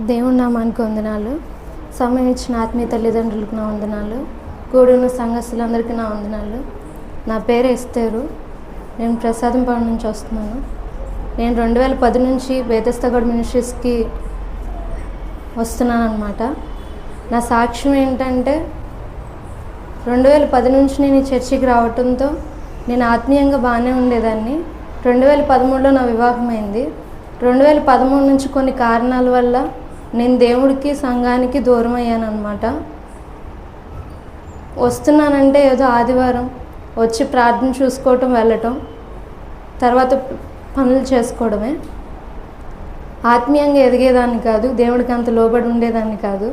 దేవుని నామానికి వందనాలు. సమయం ఇచ్చిన ఆత్మీయ తల్లిదండ్రులకు నా వందనాలు. కూడిన సంఘస్థులందరికీ నా వందనాలు. నా పేరు ఎస్తేరు. నేను ప్రసాదంపాడు నుంచి వస్తున్నాను. నేను రెండు వేల పది నుంచి బేతస్తగడ్ మినిస్ట్రీస్కి వస్తున్నాను అనమాట నా సాక్ష్యం ఏంటంటే రెండు వేల పది నుంచి నేను ఈ చర్చికి రావటంతో నేను ఆత్మీయంగా బాగానే ఉండేదాన్ని. రెండు వేల పదమూడులో నా వివాహమైంది. రెండు వేల పదమూడు నుంచి కొన్ని కారణాల వల్ల నేను దేవుడికి సంఘానికి దూరం అయ్యాను అనమాట వస్తున్నానంటే ఏదో ఆదివారం వచ్చి ప్రార్థన చూసుకోవటం వెళ్ళటం తర్వాత పనులు చేసుకోవడమే. ఆత్మీయంగా ఎదిగేదాన్ని కాదు దేవుడికి అంత లోబడి ఉండేదాన్ని కాదు.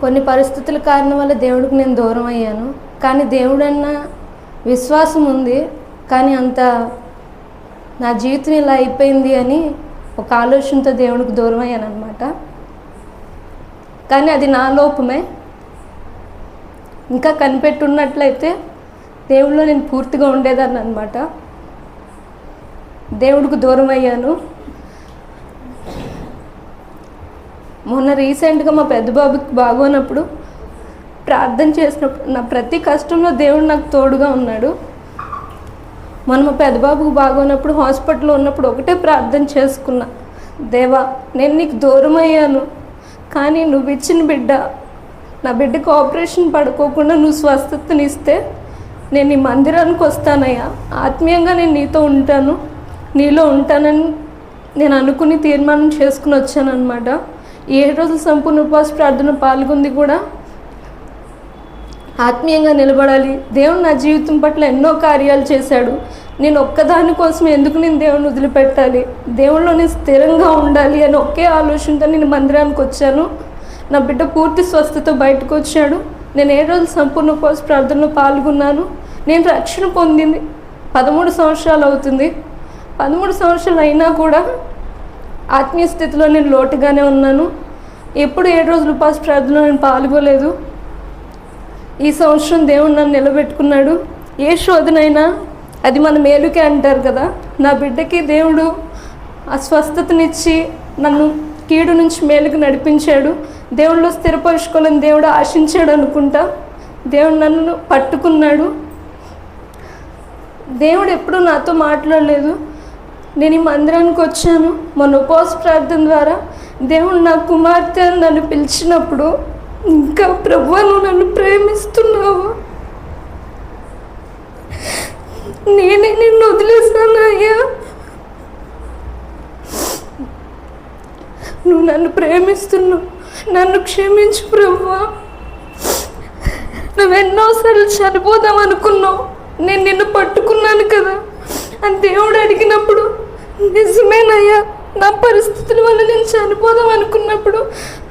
కొన్ని పరిస్థితుల కారణం వల్ల దేవుడికి నేను దూరం అయ్యాను కానీ దేవుడన్న విశ్వాసం ఉంది. కానీ అంత నా జీవితం ఇలా అయిపోయింది అని ఒక ఆలోచనతో దేవుడికి దూరం అయ్యాను అనమాట కానీ అది నా లోపమే. ఇంకా కనిపెట్టున్నట్లయితే దేవుడిలో నేను పూర్తిగా ఉండేదాన్ని అనమాట దేవుడికి దూరం అయ్యాను మొన్న రీసెంట్గా మా పెద్ద బాబుకి బాగోనప్పుడు ప్రార్థన చేసినప్పుడు నా ప్రతి కష్టంలో దేవుడు నాకు తోడుగా ఉన్నాడు. మొన్న మా పెద్ద బాగోనప్పుడు హాస్పిటల్లో ఉన్నప్పుడు ఒకటే ప్రార్థన చేసుకున్నా దేవా నేను నీకు దూరం అయ్యాను కానీ నువ్వు ఇచ్చిన బిడ్డ నా బిడ్డకు ఆపరేషన్ పడుకోకుండా నువ్వు స్వస్థతనిస్తే నేను నీ మందిరానికి వస్తానయ్యా. ఆత్మీయంగా నేను నీతో ఉంటాను నీలో ఉంటానని నేను అనుకుని తీర్మానం చేసుకుని వచ్చానమాట ఏ రోజు సంపూర్ణ ఉపవాస ప్రార్థన పాల్గొంది కూడా ఆత్మీయంగా నిలబడాలి. దేవుడు నా జీవితం పట్ల ఎన్నో కార్యాలు చేశాడు. నేను ఒక్కదాని కోసం ఎందుకు నేను దేవుని వదిలిపెట్టాలి? దేవుళ్ళు నేను స్థిరంగా ఉండాలి అని ఒకే ఆలోచనతో నేను మందిరానికి వచ్చాను. నా బిడ్డ పూర్తి స్వస్థత బయటకు వచ్చాడు. నేను ఏ రోజు సంపూర్ణ ఉపవాస ప్రార్థనలో పాల్గొన్నాను. నేను రక్షణ పొందింది. పదమూడు సంవత్సరాలు అవుతుంది. పదమూడు సంవత్సరాలు అయినా కూడా ఆత్మీయ స్థితిలో నేను లోటుగానే ఉన్నాను. ఎప్పుడు ఏడు రోజులు ఉపాస ప్రార్థనలో నేను పాల్గొలేదు. ఈ సంవత్సరం దేవుడు నన్ను నిలబెట్టుకున్నాడు. ఏ శోధనైనా అది మన మేలుకే అంటారు కదా. నా బిడ్డకి దేవుడు అస్వస్థతనిచ్చి నన్ను కీడు నుంచి మేలుకు నడిపించాడు. దేవుళ్ళు స్థిరపరుచుకోవాలని దేవుడు ఆశించాడు అనుకుంటా. దేవుడు నన్ను పట్టుకున్నాడు. దేవుడు ఎప్పుడూ నాతో మాట్లాడలేదు. నేను ఈ మందిరానికి వచ్చాను. మన ఉపవాస ప్రార్థన ద్వారా దేవుడు నా కుమార్తె నన్ను పిలిచినప్పుడు ఇంకా ప్రభు నువ్వు నన్ను ప్రేమిస్తున్నావు? నేనే నిన్ను వదిలేసాను అయ్యా నువ్వు నన్ను ప్రేమిస్తున్నావు నన్ను క్షమించు ప్రభువా. నువ్వు ఎన్నోసార్లు చనిపోదాం అనుకున్నావు. నేను నిన్ను పట్టుకున్నాను కదా. అని దేవుడు అడిగినప్పుడు నిజమేనయ్యా. నా పరిస్థితుల వల్ల నేను చనిపోదాం అనుకున్నప్పుడు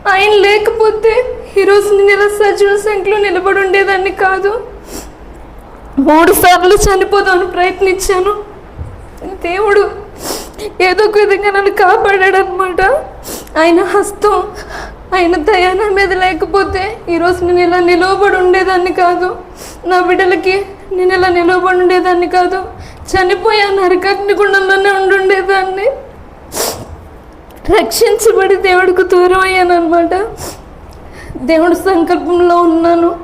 ఆయన లేకపోతే ఈరోజు నేను ఇలా సజీవ సంఖ్యలో నిలబడి ఉండేదాన్ని కాదు. మూడు సార్లు చనిపోదామని ప్రయత్నించాను. దేవుడు ఏదో ఒక విధంగా నన్ను కాపాడాడు అనమాట ఆయన హస్తం ఆయన దయాన మీద లేకపోతే ఈరోజు నేను ఇలా నిలవబడి ఉండేదాన్ని కాదు. నా బిడ్డలకి నేను ఇలా నిలవబడి ఉండేదాన్ని కాదు. చనిపోయా నరకాగ్నిగుండంలోనే ఉండుండేదాన్ని. రక్షించబడి దేవుడికి దూరం అయ్యాను అనమాట దేవుడి సంకల్పంలో ఉన్నాను.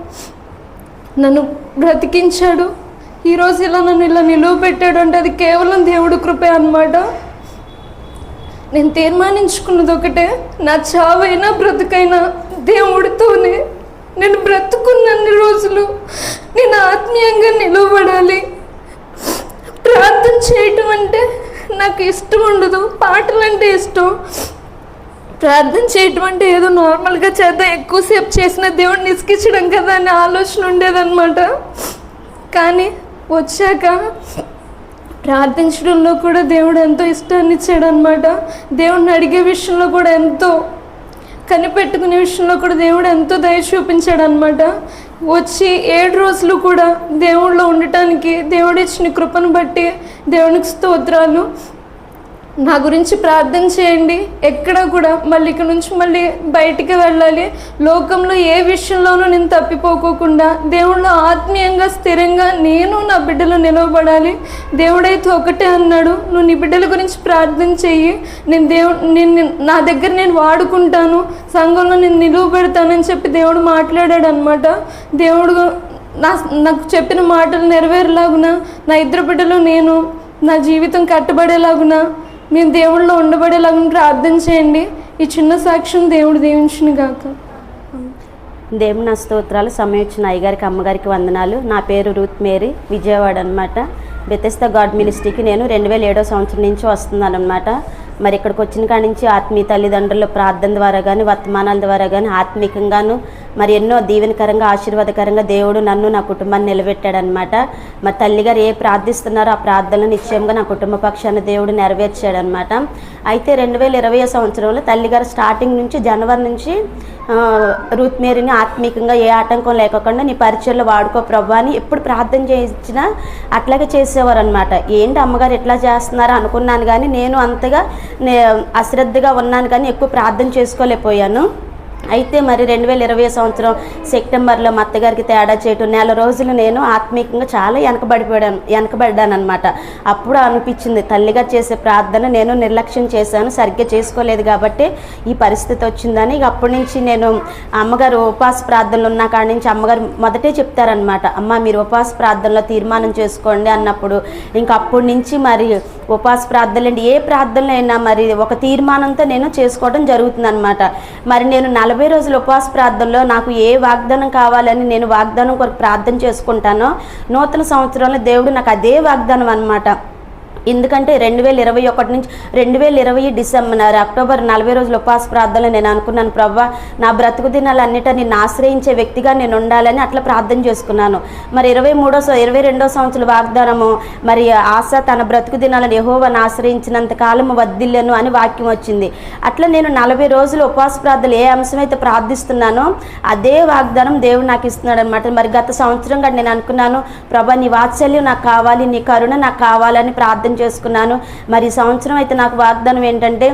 నన్ను బ్రతికించాడు. ఈరోజు ఇలా నన్ను ఇలా నిలువ పెట్టాడు అంటే అది కేవలం దేవుడి కృపే అనమాట నేను తీర్మానించుకున్నది ఒకటే నా చావైనా బ్రతుకైనా దేవుడితోనే నేను బ్రతుకున్నన్ని రోజులు నేను ఆత్మీయంగా నిలవబడాలి ప్రార్థన చేయటం అంటే నాకు ఇష్టం ఉండదు. పాటలు అంటే ఇష్టం. ప్రార్థన చేయటం అంటే ఏదో నార్మల్గా చేద్దాం. ఎక్కువసేపు చేసిన దేవుడిని నిస్కించడం కదా అనే ఆలోచన ఉండేదన్నమాట. కానీ వచ్చాక ప్రార్థించడంలో కూడా దేవుడు ఎంతో ఇష్టాన్ని ఇచ్చాడు అనమాట దేవుడిని అడిగే విషయంలో కూడా ఎంతో కనిపెట్టుకునే విషయంలో కూడా దేవుడు ఎంతో దయ చూపించాడు అనమాట వచ్చి ఏడు రోజులు కూడా దేవుళ్ళు ఉండటానికి దేవుడు ఇచ్చిన కృపను బట్టి దేవునికి స్తోత్రాలు. నా గురించి ప్రార్థన చేయండి. ఎక్కడ కూడా మళ్ళీ ఇక్కడ నుంచి మళ్ళీ బయటికి వెళ్ళాలి. లోకంలో ఏ విషయంలోనూ నేను తప్పిపోకోకుండా దేవుళ్ళు ఆత్మీయంగా స్థిరంగా నేను నా బిడ్డలు నిలవబడాలి. దేవుడైతే ఒకటే అన్నాడు నువ్వు నీ బిడ్డల గురించి ప్రార్థన చెయ్యి. నేను దేవు నేను నా దగ్గర నేను వాడుకుంటాను. సంఘంలో నేను నిలువ పెడతానని చెప్పి దేవుడు మాట్లాడాడు అనమాట దేవుడు నా నాకు చెప్పిన మాటలు నెరవేరేలాగున నా ఇద్దరు బిడ్డలు నేను నా జీవితం కట్టబడేలాగున మేము దేవుళ్ళలో ఉండబడేలాగా ప్రార్థన చేయండి. ఈ చిన్న సాక్ష్యం దేవుడు దీవించిన గాక. దేవుని స్తోత్రాలు సమయోచ్చిన అయ్యగారికి అమ్మగారికి వందనాలు. నా పేరు రూత్ మేరీ విజయవాడ అనమాట బెతెస్త గాడ్ మినిస్ట్రీకి నేను రెండు వేల ఏడో సంవత్సరం నుంచి వస్తున్నాను అనమాట మరి ఇక్కడికి వచ్చిన కాడి నుంచి ఆత్మీయ తల్లిదండ్రుల ప్రార్థన ద్వారా కానీ వర్తమానాల ద్వారా కానీ ఆత్మీకంగాను మరి ఎన్నో దీవెనకరంగా ఆశీర్వాదకరంగా దేవుడు నన్ను నా కుటుంబాన్ని నిలబెట్టాడనమాట మరి తల్లిగారు ఏ ప్రార్థిస్తున్నారో ఆ ప్రార్థనలు నిశ్చయంగా నా కుటుంబ పక్షాన్ని దేవుడు నెరవేర్చాడనమాట అయితే రెండు వేల ఇరవై సంవత్సరంలో తల్లిగారు స్టార్టింగ్ నుంచి జనవరి నుంచి ఆ, రూత్ మేరీని ఆత్మీకంగా ఏ ఆటంకం లేకుండా నీ పరిచయంలో వాడుకో ప్రభు అని ఎప్పుడు ప్రార్థన చేయించినా అట్లాగే చేసేవారు అనమాట ఏంటి అమ్మగారు ఎట్లా చేస్తున్నారు అనుకున్నాను కానీ నేను అంతగా నే అశ్రద్ధగా ఉన్నాను కానీ ఎక్కువ ప్రార్థన చేసుకోలేకపోయాను. అయితే మరి రెండు వేల ఇరవై సంవత్సరం సెప్టెంబర్లో మా అత్తగారికి తేడా చేయటం నెల రోజులు నేను ఆత్మీయంగా చాలా వెనకబడిపోయాను వెనకబడ్డాను అనమాట అప్పుడు అనిపించింది తల్లిగా చేసే ప్రార్థన నేను నిర్లక్ష్యం చేశాను సరిగ్గా చేసుకోలేదు కాబట్టి ఈ పరిస్థితి వచ్చిందని. ఇక అప్పటి నుంచి నేను అమ్మగారు ఉపవాస ప్రార్థనలు ఉన్న కాడి నుంచి అమ్మగారు మొదటే చెప్తారనమాట అమ్మ మీరు ఉపవాస ప్రార్థనలో తీర్మానం చేసుకోండి అన్నప్పుడు. ఇంక అప్పటి నుంచి మరి ఉపవాస ప్రార్థనలు అండి ఏ ప్రార్థనలు అయినా మరి ఒక తీర్మానంతో నేను చేసుకోవడం జరుగుతుంది అనమాట మరి నేను నలభై రోజుల ఉపవాస ప్రార్థనలో నాకు ఏ వాగ్దానం కావాలని నేను వాగ్దానం కొరకు ప్రార్థన చేసుకుంటానో నూతన సంవత్సరంలో దేవుడు నాకు అదే వాగ్దానం అనమాట ఎందుకంటే రెండు వేల ఇరవై ఒకటి నుంచి రెండు వేల ఇరవై డిసెంబర్ అక్టోబర్ నలభై రోజులు ఉపవాస ప్రార్థనలు నేను అనుకున్నాను. ప్రవ్వా నా బ్రతుకు దినాలన్నిటిని ఆశ్రయించే వ్యక్తిగా నేను ఉండాలని అట్లా ప్రార్థన చేసుకున్నాను. మరి ఇరవై మూడో ఇరవై రెండో సంవత్సరం వాగ్దానము మరి ఆశ తన బ్రతుకు దినాలను యహోవను ఆశ్రయించినంత కాలం వద్దిల్లను అని వాక్యం వచ్చింది. అట్లా నేను నలభై రోజులు ఉపవాస ప్రార్థనలు ఏ అంశం అయితే ప్రార్థిస్తున్నానో అదే వాగ్దానం దేవుడు నాకు ఇస్తున్నాడు అనమాట మరి గత సంవత్సరం కూడా నేను అనుకున్నాను ప్రభా నీ వాత్సల్యం నాకు కావాలి నీ కరుణ నాకు కావాలని ప్రార్థన చేసుకున్నాను. మరి సంవత్సరం అయితే నాకు వాగ్దానం ఏంటంటే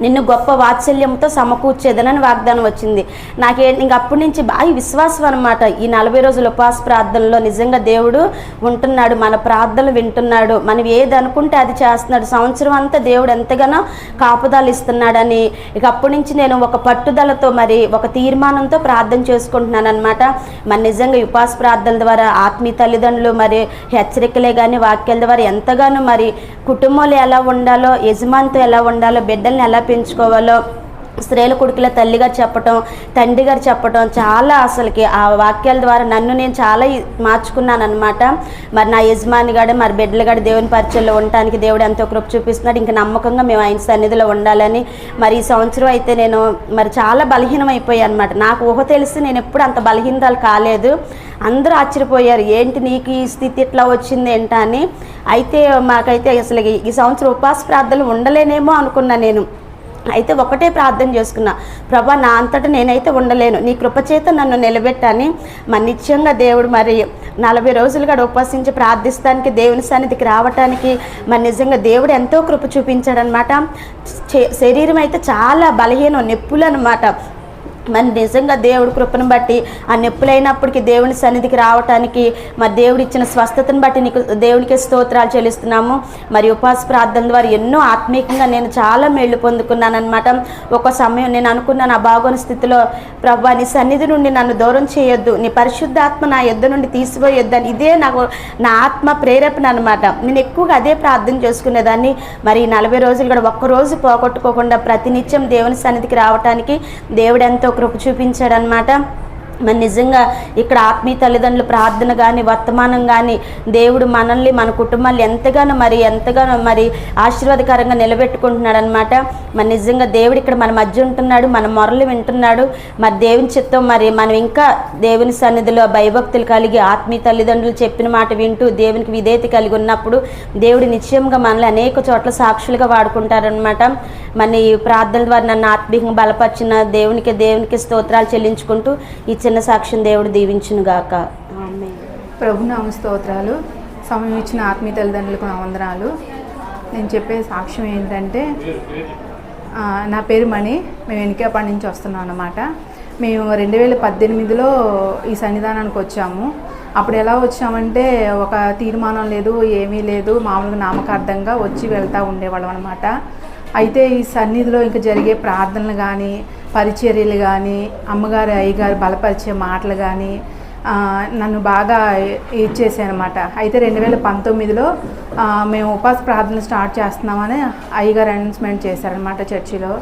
నిన్ను గొప్ప వాత్సల్యంతో సమకూర్చేదనని వాగ్దానం వచ్చింది. నాకే ఇంక అప్పటి నుంచి బాగా విశ్వాసం అనమాట ఈ నలభై రోజుల ఉపవాస ప్రార్థనలో నిజంగా దేవుడు ఉంటున్నాడు మన ప్రార్థనలు వింటున్నాడు. మనం ఏది అనుకుంటే అది చేస్తున్నాడు. సంవత్సరం అంతా దేవుడు ఎంతగానో కాపుదాలు ఇస్తున్నాడని. ఇక అప్పటి నుంచి నేను ఒక పట్టుదలతో మరి ఒక తీర్మానంతో ప్రార్థన చేసుకుంటున్నాను అనమాట మరి నిజంగా ఉపవాస ప్రార్థనల ద్వారా ఆత్మీయ తల్లిదండ్రులు మరి హెచ్చరికలే కానీ వాక్యాల ద్వారా ఎంతగానో మరి కుటుంబంలో ఎలా ఉండాలో యజమానితో ఎలా ఉండాలో బిడ్డల్ని ఎలా పెంచుకోవాలో స్త్రీల కొడుకుల తల్లిగా చెప్పటం తండ్రి గారు చెప్పటం చాలా అసలుకి ఆ వాక్యాల ద్వారా నన్ను నేను చాలా మార్చుకున్నాను అనమాట మరి నా యజమాని గాడు మరి బిడ్డలు గాడు దేవుని పరిచయంలో ఉండటానికి దేవుడు ఎంతో కృప చూపిస్తున్నాడు. ఇంకా నమ్మకంగా మేము ఆయన సన్నిధిలో ఉండాలని మరి ఈ సంవత్సరం అయితే నేను మరి చాలా బలహీనం అయిపోయాను అనమాట నాకు ఊహ తెలిసి నేను ఎప్పుడు అంత బలహీనతలు కాలేదు. అందరూ ఆశ్చర్యపోయారు ఏంటి నీకు ఈ స్థితి ఇట్లా వచ్చింది ఏంటని అయితే మాకైతే అసలు ఈ- ఈ సంవత్సరం ఉపవాస ప్రార్థనలు ఉండలేనేమో అనుకున్నా నేను. అయితే ఒకటే ప్రార్థన చేసుకున్నా ప్రభా నా అంతటా నేనైతే ఉండలేను. నీ కృపచేత నన్ను నిలబెట్టని మరి నిత్యంగా దేవుడు మరి నలభై రోజులు కూడా ఉపాసించి ప్రార్థిస్తానికి దేవుని సన్నిధికి రావటానికి మరి నిజంగా దేవుడు ఎంతో కృప చూపించాడనమాట చే- శరీరం అయితే చాలా బలహీనం నొప్పులు అనమాట మరి నిజంగా దేవుడి కృపను బట్టి ఆ నొప్పులైనప్పటికీ దేవుని సన్నిధికి రావటానికి మరి దేవుడు ఇచ్చిన స్వస్థతను బట్టి నీకు దేవునికి స్తోత్రాలు చెల్లిస్తున్నాము. మరి ఉపవాస ప్రార్థన ద్వారా ఎన్నో ఆత్మీయంగా నేను చాలా మేళ్ళు పొందుకున్నాను అనమాట ఒక సమయం నేను అనుకున్నాను ఆ బాగోని స్థితిలో ప్రభు నీ సన్నిధి నుండి నన్ను దూరం చేయొద్దు నీ పరిశుద్ధాత్మ నా ఎద్దు నుండి తీసిపోయొద్దని ఇదే నాకు నా ఆత్మ ప్రేరేపణ అనమాట నేను ఎక్కువగా అదే ప్రార్థన చేసుకునేదాన్ని. మరి నలభై రోజులు కూడా ఒక్క రోజు పోగొట్టుకోకుండా ప్రతినిత్యం దేవుని సన్నిధికి రావటానికి దేవుడు ఎంతో కృప చూపించాడనమాట మరి నిజంగా ఇక్కడ ఆత్మీయ తల్లిదండ్రుల ప్రార్థన కానీ వర్తమానం కానీ దేవుడు మనల్ని మన కుటుంబాన్ని ఎంతగానో మరి ఎంతగానో మరి ఆశీర్వాదకరంగా నిలబెట్టుకుంటున్నాడు అనమాట మరి నిజంగా దేవుడు ఇక్కడ మన మధ్య ఉంటున్నాడు మన మొరలు వింటున్నాడు. మరి దేవుని చిత్తం మరి మనం ఇంకా దేవుని సన్నిధిలో భయభక్తులు కలిగి ఆత్మీయ తల్లిదండ్రులు చెప్పిన మాట వింటూ దేవునికి విధేయత కలిగి ఉన్నప్పుడు దేవుడు నిశ్చయంగా మనల్ని అనేక చోట్ల సాక్షులుగా వాడుకుంటారనమాట మన ఈ ప్రార్థన ద్వారా నన్ను ఆత్మీయంగా బలపరిచిన దేవునికి దేవునికి స్తోత్రాలు చెల్లించుకుంటూ ఈ చిన్న సాక్ష్యం దేవుడు దీవించును గాక ప్రభునామ స్తోత్రాలు సమయం ఇచ్చిన ఆత్మీయ తల్లిదండ్రులకు నా వందనాలు. నేను చెప్పే సాక్ష్యం ఏంటంటే నా పేరు మణి మేము వెనుకపాటి నుంచి వస్తున్నాం అన్నమాట. మేము రెండు వేల పద్దెనిమిదిలో ఈ సన్నిధానానికి వచ్చాము. అప్పుడు ఎలా వచ్చామంటే ఒక తీర్మానం లేదు ఏమీ లేదు మామూలుగా నామకార్థంగా వచ్చి వెళ్తూ ఉండేవాళ్ళం అనమాట అయితే ఈ సన్నిధిలో ఇంకా జరిగే ప్రార్థనలు కానీ పరిచర్యలు కానీ అమ్మగారు అయ్యగారు బలపరిచే మాటలు కానీ నన్ను బాగా అనమాట అయితే రెండు వేల పంతొమ్మిదిలో మేము ఉపాస ప్రార్థన స్టార్ట్ చేస్తున్నామని అయ్యగారు అనౌన్స్మెంట్ చేశారనమాట చర్చిలో.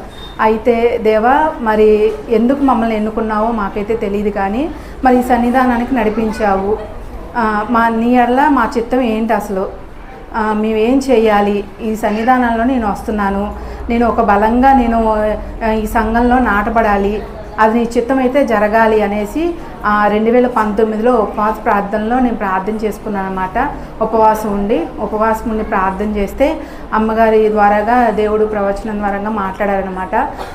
అయితే దేవా మరి ఎందుకు మమ్మల్ని ఎన్నుకున్నావో మాకైతే తెలియదు కానీ మరి ఈ సన్నిధానానికి నడిపించావు. మా నీ అడలా మా చిత్తం ఏంటి అసలు? మేము మేమేం చేయాలి? ఈ సన్నిధానంలో నేను వస్తున్నాను. నేను ఒక బలంగా నేను ఈ సంఘంలో నాటపడాలి అది నీ చిత్తం అయితే జరగాలి అనేసి రెండు వేల పంతొమ్మిదిలో ఉపవాస ప్రార్థనలో నేను ప్రార్థన చేసుకున్నాను అనమాట ఉపవాసం ఉండి ఉపవాసం ఉండి ప్రార్థన చేస్తే అమ్మగారి ద్వారాగా దేవుడు ప్రవచనం ద్వారాగా మాట్లాడారనమాట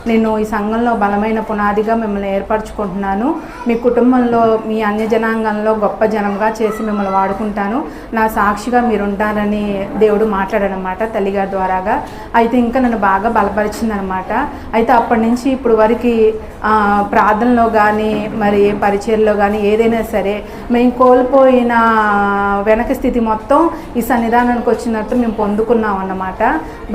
నేను ఈ సంఘంలో బలమైన పునాదిగా మిమ్మల్ని ఏర్పరచుకుంటున్నాను. మీ కుటుంబంలో మీ అన్య జనాంగంలో గొప్ప జనంగా చేసి మిమ్మల్ని వాడుకుంటాను. నా సాక్షిగా మీరు ఉంటారని దేవుడు మాట్లాడారనమాట తల్లిగారి ద్వారాగా. అయితే ఇంకా నన్ను బాగా బలపరిచిందనమాట అయితే అప్పటి నుంచి ఇప్పుడు వరకు ప్రార్థనలో కానీ మరి పరిచయం కెరియర్లో కానీ ఏదైనా సరే మేము కోల్పోయిన వెనక స్థితి మొత్తం ఈ సన్నిధానానికి వచ్చినట్టు మేము పొందుకున్నాం అన్నమాట.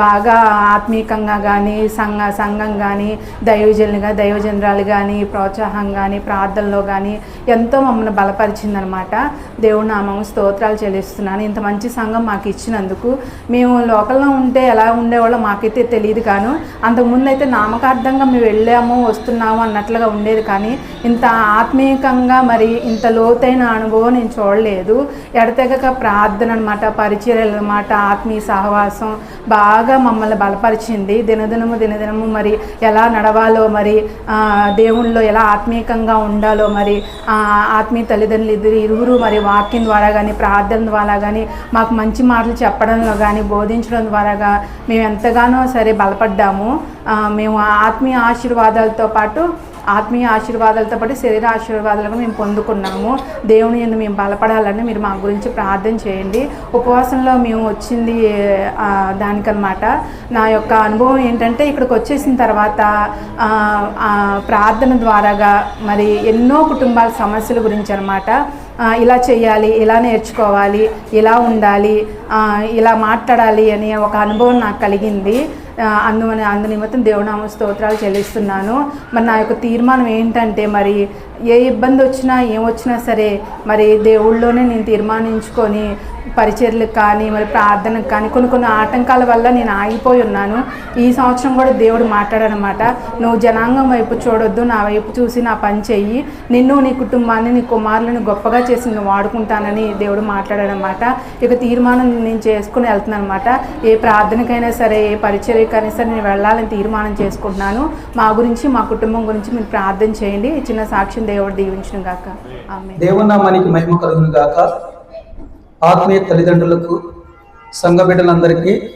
బాగా ఆత్మీకంగా కానీ సంఘ సంఘం కానీ దైవజనులుగా దైవజనరాలు కానీ ప్రోత్సాహం కానీ ప్రార్థనలో కానీ ఎంతో మమ్మల్ని బలపరిచిందనమాట దేవుడు నామం స్తోత్రాలు చెల్లిస్తున్నాను. ఇంత మంచి సంఘం మాకు ఇచ్చినందుకు మేము లోకల్లో ఉంటే ఎలా ఉండేవాళ్ళో మాకైతే తెలియదు కాను అంతకుముందు అయితే నామకార్థంగా మేము వెళ్ళాము వస్తున్నాము అన్నట్లుగా ఉండేది కానీ ఇంత ఆత్మీయంగా మరి ఇంత లోతైన అనుభవం నేను చూడలేదు. ఎడతెగక ప్రార్థన అనమాట పరిచర్యలు అనమాట ఆత్మీయ సహవాసం బాగా మమ్మల్ని బలపరిచింది. దినదినము దినదినము మరి ఎలా నడవాలో మరి దేవుళ్ళు దేవుళ్ళలో ఎలా ఆత్మీయంగా ఉండాలో మరి ఆత్మీయ తల్లిదండ్రులు ఇద్దరు ఇరువురు మరి వాక్యం ద్వారా కానీ ప్రార్థన ద్వారా కానీ మాకు మంచి మాటలు చెప్పడంలో కానీ బోధించడం ద్వారాగా మేము ఎంతగానో సరే బలపడ్డాము. ఆ, మేము ఆత్మీయ ఆశీర్వాదాలతో పాటు ఆత్మీయ ఆశీర్వాదాలతో పాటు శరీర ఆశీర్వాదాలను మేము పొందుకున్నాము. దేవుని ఎందు మేము బలపడాలని మీరు మా గురించి ప్రార్థన చేయండి. ఉపవాసంలో మేము వచ్చింది దానికనమాట నా యొక్క అనుభవం ఏంటంటే ఇక్కడికి వచ్చేసిన తర్వాత ప్రార్థన ద్వారాగా మరి ఎన్నో కుటుంబాల సమస్యల గురించి అనమాట ఇలా చేయాలి ఇలా నేర్చుకోవాలి ఇలా ఉండాలి ఇలా మాట్లాడాలి అనే ఒక అనుభవం నాకు కలిగింది. ఆ, అందు నిమిత్తం దేవునామ స్తోత్రాలు చెల్లిస్తున్నాను. మరి నా యొక్క తీర్మానం ఏంటంటే మరి ఏ ఇబ్బంది వచ్చినా ఏమొచ్చినా సరే మరి దేవుళ్ళలోనే నేను తీర్మానించుకొని పరిచర్లకు కానీ మరి ప్రార్థనకు కానీ కొన్ని కొన్ని ఆటంకాల వల్ల నేను ఆగిపోయి ఉన్నాను. ఈ సంవత్సరం కూడా దేవుడు మాట్లాడనమాట నువ్వు జనాంగం వైపు చూడొద్దు నా వైపు చూసి నా పని చెయ్యి. నిన్ను నీ కుటుంబాన్ని నీ కుమారులను గొప్పగా చేసి నేను వాడుకుంటానని దేవుడు మాట్లాడాడనమాట ఇక తీర్మానం నేను చేసుకుని వెళ్తున్నాను అనమాట ఏ ప్రార్థనకైనా సరే ఏ పరిచర్ సరే నేను వెళ్ళాలని తీర్మానం చేసుకుంటున్నాను. మా గురించి మా కుటుంబం గురించి మీరు ప్రార్థన చేయండి. చిన్న సాక్ష్యం దేవుడు దీవించిన గాక. ఆమె దేవునామానికి మహిమ కలుగును గాక. ఆత్మీయ తల్లిదండ్రులకు సంఘ బిడ్డలందరికీ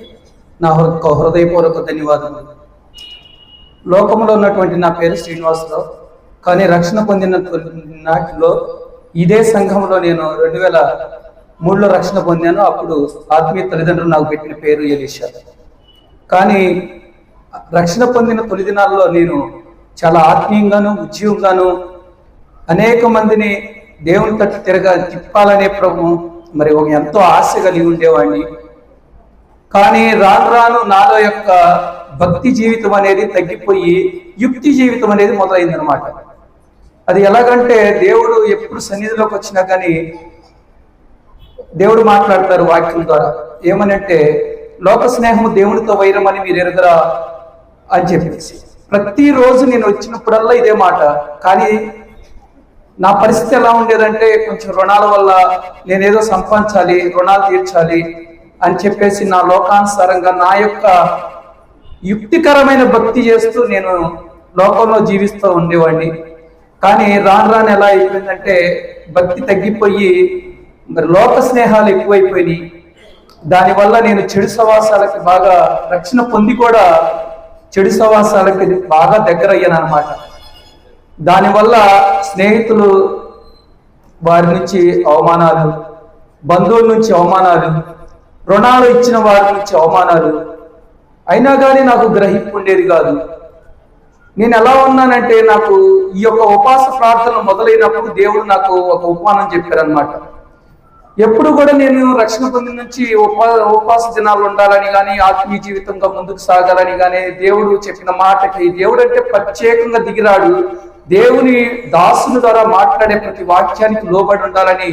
నా హృ- హృదయపూర్వక ధన్యవాదాలు లోకంలో ఉన్నటువంటి నా పేరు శ్రీనివాసరావు. కానీ రక్షణ పొందిన నాటిలో ఇదే సంఘంలో నేను రెండు వేల మూడులో రక్షణ పొందాను. అప్పుడు ఆత్మీయ తల్లిదండ్రులు నాకు పెట్టిన పేరు ఎలీషా. కానీ రక్షణ పొందిన తొలి దినాల్లో నేను చాలా ఆత్మీయంగాను ఉద్యోగంగాను అనేక మందిని దేవుని తట్టు తిరగా తిప్పాలనే ప్రభు మరి ఒక ఎంతో ఆశ కలిగి ఉండేవాడిని. కానీ రాను రాను నాలో యొక్క భక్తి జీవితం అనేది తగ్గిపోయి యుక్తి జీవితం అనేది మొదలైందనమాట అది ఎలాగంటే దేవుడు ఎప్పుడు సన్నిధిలోకి వచ్చినా కానీ దేవుడు మాట్లాడతారు వాక్యం ద్వారా. ఏమనంటే లోక స్నేహము దేవునితో వైరం అని మీరు ఎరుగరా అని చెప్పేసి. ప్రతిరోజు నేను వచ్చినప్పుడల్లా ఇదే మాట. కానీ నా పరిస్థితి ఎలా ఉండేదంటే కొంచెం రుణాల వల్ల నేనేదో సంపాదించాలి రుణాలు తీర్చాలి అని చెప్పేసి నా లోకానుసారంగా నా యొక్క యుక్తికరమైన భక్తి చేస్తూ నేను లోకంలో జీవిస్తూ ఉండేవాడిని. కానీ రాను రాను ఎలా అయిపోయిందంటే భక్తి తగ్గిపోయి మరి లోక స్నేహాలు ఎక్కువైపోయినాయి. దానివల్ల నేను చెడు సవాసాలకి బాగా రక్షణ పొంది కూడా చెడు సవాసాలకి బాగా దగ్గర అయ్యాను అనమాట దానివల్ల స్నేహితులు వారి నుంచి అవమానాలు బంధువుల నుంచి అవమానాలు రుణాలు ఇచ్చిన వారి నుంచి అవమానాలు. అయినా కానీ నాకు గ్రహింపు ఉండేది కాదు. నేను ఎలా ఉన్నానంటే నాకు ఈ యొక్క ఉపాస ప్రార్థన మొదలైనప్పుడు దేవుడు నాకు ఒక ఉపమానం చెప్పారనమాట ఎప్పుడు కూడా నేను రక్షణ పొందిన నుంచి ఉపా ఉపవాస దినాలు ఉండాలని కానీ ఆత్మీయ జీవితంగా ముందుకు సాగాలని కానీ దేవుడు చెప్పిన మాటకి దేవుడు అంటే ప్రత్యేకంగా దిగిరాడు. దేవుని దాసుని ద్వారా మాట్లాడే ప్రతి వాక్యానికి లోబడి ఉండాలని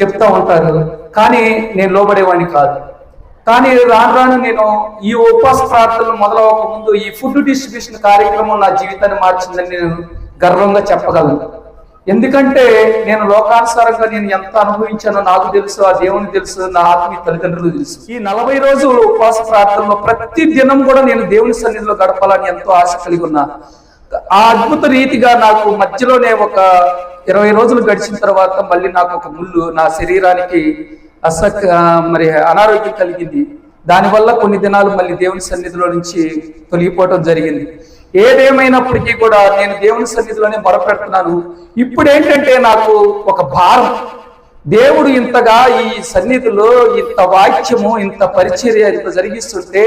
చెప్తా ఉంటారు. కానీ నేను లోబడేవాడిని కాదు. కానీ రాను రాను నేను ఈ ఉపవాస ప్రార్థనలు మొదలవక ముందు ఈ ఫుడ్ డిస్ట్రిబ్యూషన్ కార్యక్రమం నా జీవితాన్ని మార్చిందని నేను గర్వంగా చెప్పగలను. ఎందుకంటే నేను లోకానుసారంగా నేను ఎంత అనుభవించానో నాకు తెలుసు ఆ దేవుని తెలుసు నా ఆత్మీయ తల్లిదండ్రులు తెలుసు. ఈ నలభై రోజులు ఉపవాస ప్రార్థనలో ప్రతి దినం కూడా నేను దేవుని సన్నిధిలో గడపాలని ఎంతో ఆశ కలిగి ఉన్నాను ఆ అద్భుత రీతిగా నాకు మధ్యలోనే ఒక ఇరవై రోజులు గడిచిన తర్వాత మళ్ళీ నాకు ఒక ముళ్ళు నా శరీరానికి అసక్ మరి అనారోగ్యం కలిగింది. దానివల్ల కొన్ని దినాలు మళ్ళీ దేవుని సన్నిధిలో నుంచి తొలగిపోవటం జరిగింది. ఏదేమైనప్పటికీ కూడా నేను దేవుని సన్నిధిలోనే మొరపెడుతున్నాను. ఇప్పుడు ఏంటంటే నాకు ఒక భారం. దేవుడు ఇంతగా ఈ సన్నిధిలో ఇంత వాక్యము ఇంత పరిచర్య ఇంత జరిగిస్తుంటే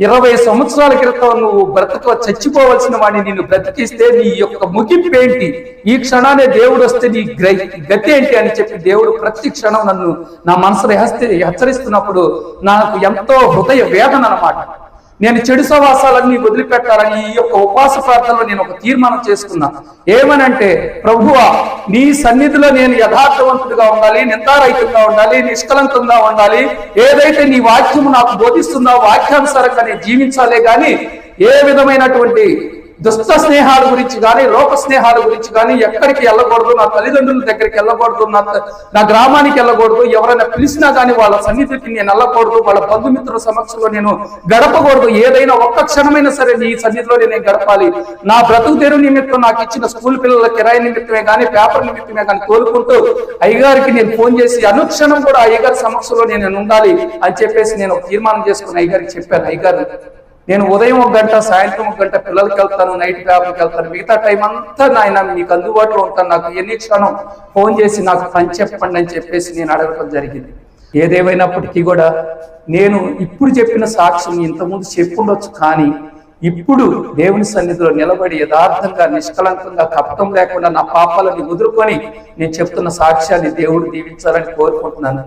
ఇరవై సంవత్సరాల క్రితం నువ్వు బ్రతక చచ్చిపోవలసిన వాడిని నిన్ను బ్రతికిస్తే నీ యొక్క ముగింపు ఏంటి ఈ క్షణానే దేవుడు వస్తే నీ గ్రై- గతి ఏంటి అని చెప్పి దేవుడు ప్రతి క్షణం నన్ను నా మనసులో హస్తి హెచ్చరిస్తున్నప్పుడు నాకు ఎంతో హృదయ వేదన అనమాట నేను చెడు సవాసాలన్నీ వదిలిపెట్టాలని ఈ యొక్క ఉపాస ప్రార్థనలో నేను ఒక తీర్మానం చేసుకున్నా. ఏమనంటే ప్రభువా నీ సన్నిధిలో నేను యథార్థవంతుడిగా ఉండాలి నిందారహితంగా ఉండాలి నిష్కలంకంగా ఉండాలి. ఏదైతే నీ వాక్యము నాకు బోధిస్తుందో వాక్యానుసారంగా నేను జీవించాలే కానీ ఏ విధమైనటువంటి దుష్ట స్నేహాల గురించి కానీ లోక స్నేహాల గురించి కానీ ఎక్కడికి వెళ్ళకూడదు నా తల్లిదండ్రుల దగ్గరికి వెళ్ళకూడదు నా నా గ్రామానికి వెళ్ళకూడదు ఎవరైనా పిలిచినా కానీ వాళ్ళ సన్నిధికి నేను వెళ్ళకూడదు వాళ్ళ బంధుమిత్రుల సమక్షంలో నేను గడపకూడదు ఏదైనా ఒక్క క్షణమైనా సరే నీ సన్నిధిలో నేను గడపాలి. నా బ్రతుకు తెరువు నిమిత్తం నాకు ఇచ్చిన స్కూల్ పిల్లల కిరాయి నిమిత్తమే కానీ పేపర్ నిమిత్తమే కానీ కోలుకుంటూ అయ్యగారికి నేను ఫోన్ చేసి అనుక్షణం కూడా అయ్యగారి సమక్షంలో నేను ఉండాలి అని చెప్పేసి నేను తీర్మానం చేసుకుని అయ్యగారికి చెప్పాను. అయ్యగారు నేను ఉదయం ఒక గంట సాయంత్రం ఒక గంట పిల్లలకి వెళ్తాను నైట్ పేపర్కి వెళ్తాను. మిగతా టైం అంతా నాయన మీకు అందుబాటులో ఉంటాను. నాకు ఎన్ని క్షణం ఫోన్ చేసి నాకు పని చెప్పండి అని చెప్పేసి నేను అడగటం జరిగింది. ఏదేమైనప్పటికీ కూడా నేను ఇప్పుడు చెప్పిన సాక్ష్యం ఇంతకుముందు చెప్పుండొచ్చు కానీ ఇప్పుడు దేవుని సన్నిధిలో నిలబడి యథార్థంగా నిష్కలంకంగా కపటం లేకుండా నా పాపాలని వదులుకొని నేను చెప్తున్న సాక్ష్యాన్ని దేవుడు దీవించాలని కోరుకుంటున్నాను.